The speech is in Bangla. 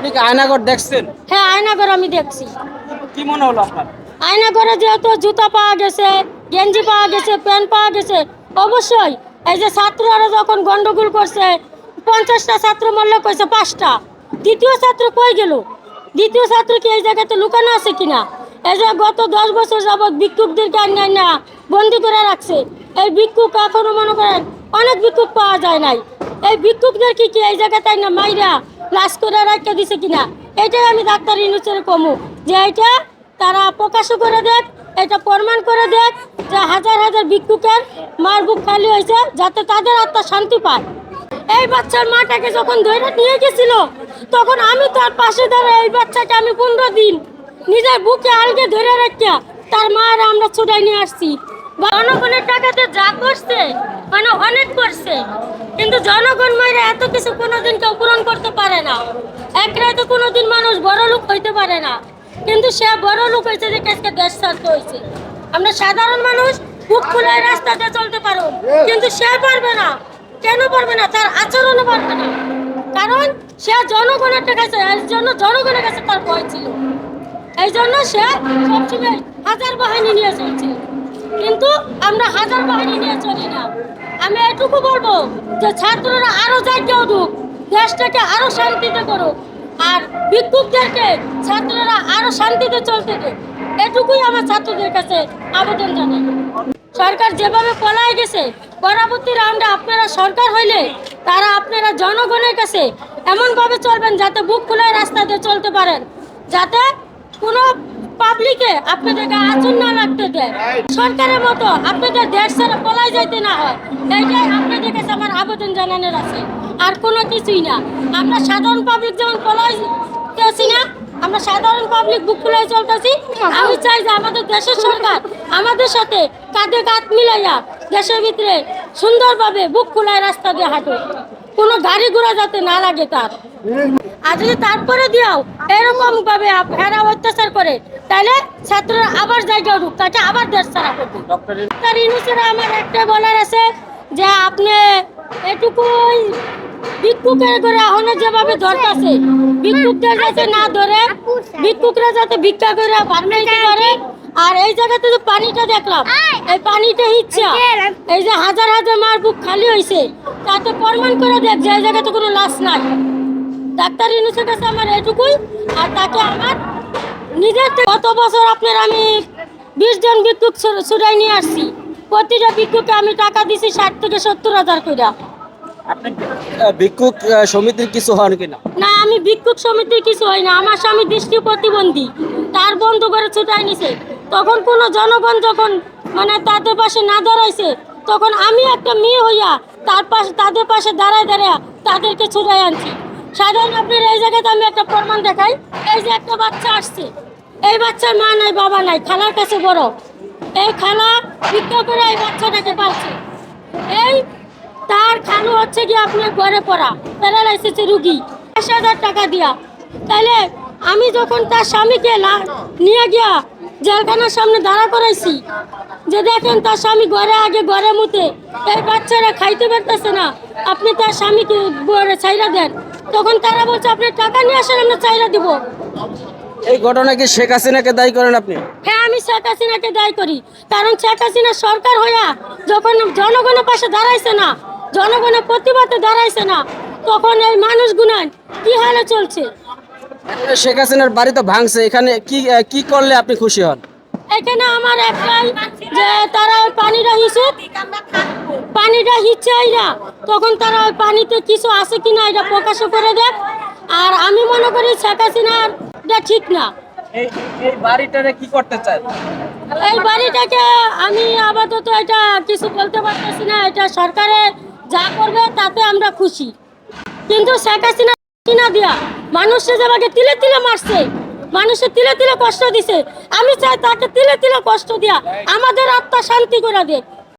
আপনি কি আয়নাঘর দেখছেন? হ্যাঁ আয়নাঘর আমি দেখছি। কি মনে হলো আপনার? আয়নাঘরে যেহেতু জুতা পাওয়া গেছে গেঞ্জি পাওয়া গেছে প্যান্ট পাওয়া গেছে অবশ্যই এই যে ছাত্ররা যখন গন্ডগোল করছে পঞ্চাশটা ছাত্র মরলে কইছে পাঁচটা। দ্বিতীয় ছাত্র কই গেল? দ্বিতীয় ছাত্র কি এই জায়গাতে লুকানো আছে কিনা? এই যে গত দশ বছর যাবৎ ভিক্ষুকদেরকে আন্যায় না বন্দি করে রাখছে। এই ভিক্ষুক এখনও মনে করেন অনেক ভিক্ষুক পাওয়া যায় নাই। এই ভিক্ষুকদের কি কি এই জায়গাতে না মাইরা লাশ করে রাখতে দিছে কিনা? এটাই আমি ডাক্তার ইনুচের কমু। যে এটা তারা প্রকাশও করে দেখ, এটা প্রমাণ করে দেখ যে হাজার হাজার ভিক্ষুকের মার বুক খালি হয়েছে যাতে তাদের আত্মা শান্তি পায়। এই বাচ্চার মাটাকে যখন ধরে নিয়ে গেছিল, তখন আমি তার পাশে দাঁড়ায় এই বাচ্চাকে আমি পনেরো দিন নিজের বুকে আলগে ধরে রাখিয়া তার মায়ের আমরা ছুটাই নিয়ে আসছি। বা জনগণের টাকাতে যা করছে মানে অনেক করছে। কিন্তু জনগণ মায়েরা এত কিছু কোনোদিন কেউ পূরণ করতে পারে না। এক রাতে কোনোদিন মানুষ বড় লোক হইতে পারে না। কিন্তু সে বড় লোক হয়েছে যে আজকে দেশ ছাড়তে হয়েছে আমরা সাধারণ মানুষ, বুক খুলে রাস্তাতে চলতে পারো। কিন্তু সে পারবে না। কেন পারবে না? তার আচরণও পারবে না। কারণ সে জনগণের কাছে এর জন্য জনগণের কাছে তার ভয় ছিল। এই জন্য সে সবসময় হাজার বাহিনী নিয়ে চলছে। কিন্তু আমরা হাজার বাহিনী নিয়ে চলি না। আমি এটুকু বলব যে ছাত্ররা আরও জায়গা উঠুক দেশটাকে আরও শান্তিতে করুক। আর বিক্ষুব্ধদেরকে ছাত্ররা আরও শান্তিতে চলতে দেয় এটুকুই আমার ছাত্রদের কাছে আবেদন জানাই। সরকার যেভাবে পলায় গেছে, পরবর্তী রাউন্ডে আপনারা সরকার হইলে তারা আপনারা জনগণের কাছে এমনভাবে চলবেন যাতে বুক খোলায় রাস্তা দিয়ে চলতে পারেন। যাতে কোনো পাবলিকে আপনাদেরকে আচরণ না লাগতে দেয়। সরকারের মতো আপনাদের দেশ ছেড়ে পলায় যাইতে না হয়। এইটাই আপনাদের কাছে আমার আবেদন জানানোর আছে। আর কোনো কিছুই না। আমরা সাধারণ পাবলিক যেমন পলাইতেছি না, আমরা সাধারণ পাবলিক বুক খুলে চলতেছি। আমি চাই যে আমাদের দেশের সরকার আমাদের সাথে কাঁধে কাঁধ মিলাইয়া দেশের ভিতরে সুন্দরভাবে বুক খোলায় রাস্তা দিয়ে হাঁটে কোনো গাড়ি ঘোড়া যাতে না লাগে তার। আর যদি তারপরে দিয়াও এরকম ভাবে এরা অত্যাচার করে তাহলে ছাত্ররা আবার জায়গা উঠুক তাকে আবার দেশ ছাড়া করবে। ডক্টর তার ইনুসের আমার একটা বলার আছে যে আপনি এটুকুই ভিক্ষুকের করে এখনও যেভাবে ধরতেছে ভিক্ষুকদের যাতে না ধরে ভিক্ষুকরা যাতে ভিক্ষা করে বানাইতে পারে। আর এই জায়গাতে যে পানিটা দেখলাম এই পানিটা ইচ্ছা এই যে হাজার হাজার মার বুক খালি হয়েছে তাতে প্রমাণ করে দেখ যে এই জায়গাতে কোনো লাশ নাই। ডাক্তার ইনুসের কাছে আমার এটুকুই আর তাকে আমার নিজের গত বছর আপনার আমি বিশ জন ছু- ছুটাই নিয়ে আসছি। প্রতিটা ভিক্ষুকে আমি টাকা দিছি ষাট থেকে সত্তর হাজার করে ভিক্ষুক সমিতির কিছু হন কিনা? না আমি ভিক্ষুক সমিতির কিছু হয় না। আমার স্বামী দৃষ্টি প্রতিবন্ধী। তার বন্ধু করে ছুটাই নিছে। তখন কোনো জনগণ যখন মানে তাদের পাশে না দাঁড়াইছে তখন আমি একটা মেয়ে হইয়া তার পাশে তাদের পাশে দাঁড়ায় দাঁড়ায় তাদেরকে ছুটাই আনছি। সাধারণ আপনার এই জায়গাতে আমি একটা প্রমাণ দেখাই। এই যে একটা বাচ্চা আসছে, এই বাচ্চার মা নাই, বাবা নাই, খালার কাছে বড়। এই খালা ভিক্ষা করে এই বাচ্চাটাকে পাচ্ছে এই তার খালু হচ্ছে কি আপনার ঘরে পড়া প্যারালাইসিসের রুগী। দশ হাজার টাকা দিয়া। তাহলে আমি যখন তার স্বামীকে নিয়ে গিয়া জেলখানার সামনে দাঁড়া করাইছি, যে দেখেন তার স্বামী ঘরে আগে ঘরে মুতে, এই বাচ্চারা খাইতে পারতেছে না। আপনি তার স্বামীকে ঘরে চাইরা দেন। তখন তারা বলছে আপনি টাকা নিয়ে আসেন আমরা চাইরা দিব। এই ঘটনা কি শেখ হাসিনাকে দায়ী করেন আপনি? হ্যাঁ আমি শেখ হাসিনাকে দায়ী করি। কারণ শেখ হাসিনা সরকার হইয়া যখন জনগণের পাশে দাঁড়াইছে না জনগণের প্রতিবাদে দাঁড়াইছে না তখন এই মানুষগুলো কি হালে চলছে? শেখ হাসিনার বাড়ি তো ভাঙছে। এখানে কি কি করলে আপনি খুশি হন? এখানে আমার একটাই যে তারা ওই পানিটা হিসুক পানিটা হিচ্ছে না তখন তারা ওই পানিতে কিছু আছে কি না এটা প্রকাশ করে দেখ আর আমি মনে করি শেখ হাসিনার এটা ঠিক না। এই বাড়িটারে কি করতে চায়? এই বাড়িটাকে আমি আপাতত এটা কিছু বলতে পারতেছি না এটা সরকারে যা করবে তাতে আমরা খুশি। কিন্তু শেখ হাসিনা কিনা দিয়া মানুষের যেভাবে তিলে তিলে মারছে মানুষের তিলে তিলে কষ্ট দিছে। আমি চাই তাকে তিলে তিলে কষ্ট দিয়া আমাদের আত্মা শান্তি করে দে